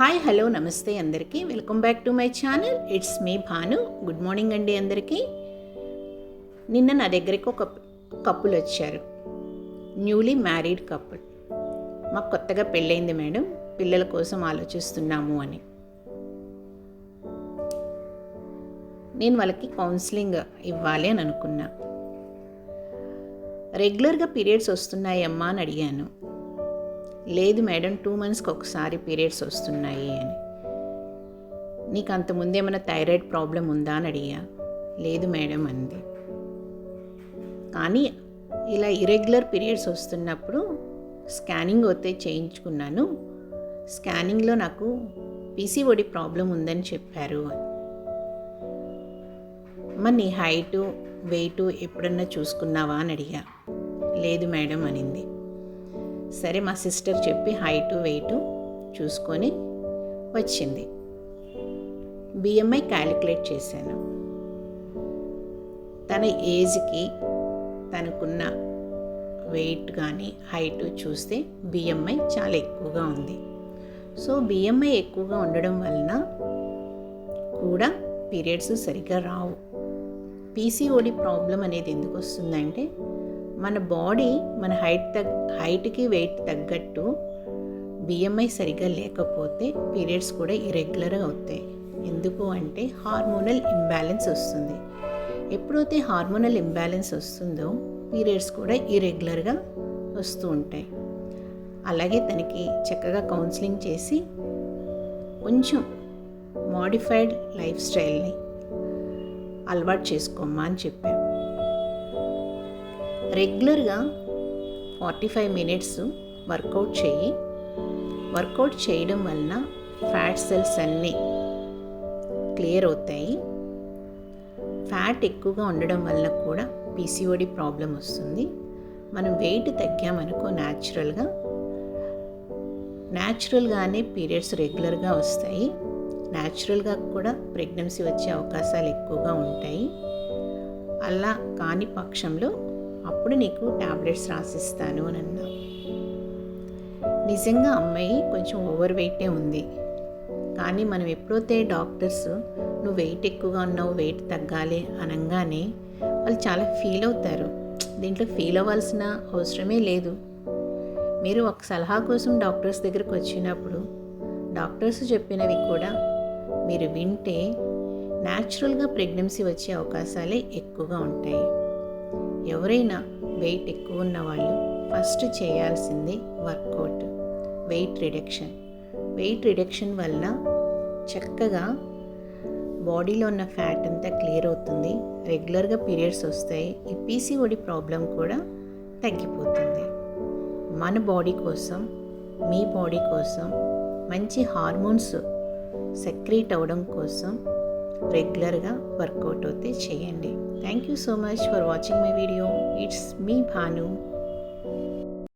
Hi hello నమస్తే అందరికీ. Welcome back to my channel. It's me Bhanu. Good morning అండి అందరికీ. నిన్న నా దగ్గరికి ఒక కప్పులు వచ్చారు. న్యూలీ మ్యారీడ్ కప్పుల్ మాకు కొత్తగా పెళ్ళైంది మేడం. పిల్లల కోసం ఆలోచిస్తున్నాము అని. నేను వాళ్ళకి కౌన్సిలింగ్ ఇవ్వాలి అని అనుకున్నా. రెగ్యులర్గా పీరియడ్స్ వస్తున్నాయమ్మా అని అడిగాను. లేదు మేడం టూ మంత్స్కి ఒకసారి పీరియడ్స్ వస్తున్నాయి అని. నీకు అంత ముందు ఏమైనా థైరాయిడ్ ప్రాబ్లం ఉందా అని అడిగా. లేదు మేడం అంది. కానీ ఇలా ఇరెగ్యులర్ పీరియడ్స్ వస్తున్నప్పుడు స్కానింగ్ వస్తే చేయించుకున్నాను. స్కానింగ్లో నాకు పీసీఓడి ప్రాబ్లం ఉందని చెప్పారు. మరి నీ హైటు వెయిట్ ఎప్పుడన్నా చూసుకున్నావా అని అడిగా. లేదు మేడం అనింది. సరే మా సిస్టర్ చెప్పి హైటు వెయిట్ చూసుకొని వచ్చింది. బిఎంఐ క్యాలిక్యులేట్ చేశాను. తన ఏజ్కి తనకున్న వెయిట్ కానీ హైట్ చూస్తే బిఎంఐ చాలా ఎక్కువగా ఉంది. సో బిఎంఐ ఎక్కువగా ఉండడం వలన కూడా పీరియడ్స్ సరిగ్గా రావు. పీసీఓడి ప్రాబ్లం అనేది ఎందుకు వస్తుందంటే మన బాడీ మన హైట్ తగ్ హైట్కి వెయిట్ తగ్గట్టు బిఎంఐ సరిగ్గా లేకపోతే పీరియడ్స్ కూడా ఇరెగ్యులర్ అవుతాయి. ఎందుకు అంటే హార్మోనల్ ఇంబ్యాలెన్స్ వస్తుంది. ఎప్పుడైతే హార్మోనల్ ఇంబ్యాలెన్స్ వస్తుందో పీరియడ్స్ కూడా ఇరెగ్యులర్గా వస్తూ ఉంటాయి. అలాగే తనకి చక్కగా కౌన్సిలింగ్ చేసి కొంచెం మాడిఫైడ్ లైఫ్ స్టైల్ని అలవాటు చేసుకోమ్మా అని చెప్పాం రెగ్యులర్గా ఫార్టీ ఫైవ్ మినిట్స్ వర్కౌట్ చెయ్యి వర్కౌట్ చేయడం వలన ఫ్యాట్ సెల్స్ అన్నీ క్లియర్ అవుతాయి. ఫ్యాట్ ఎక్కువగా ఉండడం వల్ల కూడా పీసీఓడి ప్రాబ్లం వస్తుంది. మనం వెయిట్ తగ్గామనుకో న్యాచురల్గా న్యాచురల్గానే పీరియడ్స్ రెగ్యులర్గా వస్తాయి. న్యాచురల్గా కూడా ప్రెగ్నెన్సీ వచ్చే అవకాశాలు ఎక్కువగా ఉంటాయి. అలా కాని పక్షంలో అప్పుడు నీకు ట్యాబ్లెట్స్ రాసిస్తాను అని అన్నా నిజంగా అమ్మాయి కొంచెం ఓవర్ వెయిటే ఉంది. కానీ మనం ఎప్పుడైతే డాక్టర్స్ నువ్వు వెయిట్ ఎక్కువగా ఉన్నావు వెయిట్ తగ్గాలి అనగానే వాళ్ళు చాలా ఫీల్ అవుతారు. దీంట్లో ఫీల్ అవ్వాల్సిన అవసరమే లేదు. మీరు ఒక సలహా కోసం డాక్టర్స్ దగ్గరకు వచ్చినప్పుడు డాక్టర్స్ చెప్పినవి కూడా మీరు వింటే న్యాచురల్గా ప్రెగ్నెన్సీ వచ్చే అవకాశాలే ఎక్కువగా ఉంటాయి. ఎవరైనా వెయిట్ ఎక్కువ ఉన్న వాళ్ళు ఫస్ట్ చేయాల్సింది workout weight reduction. Weight reduction వలన చక్కగా బాడీలో ఉన్న ఫ్యాట్ అంతా క్లియర్ అవుతుంది రెగ్యులర్గా పీరియడ్స్ వస్తాయి ఈ పీసీఓడి ప్రాబ్లం కూడా తగ్గిపోతుంది. మన బాడీ కోసం మీ బాడీ కోసం మంచి హార్మోన్స్ సెక్రీట్ అవ్వడం కోసం రెగ్యులర్గా వర్కౌట్ అయితే చేయండి. Thank you so much for watching my video. It's me Panu.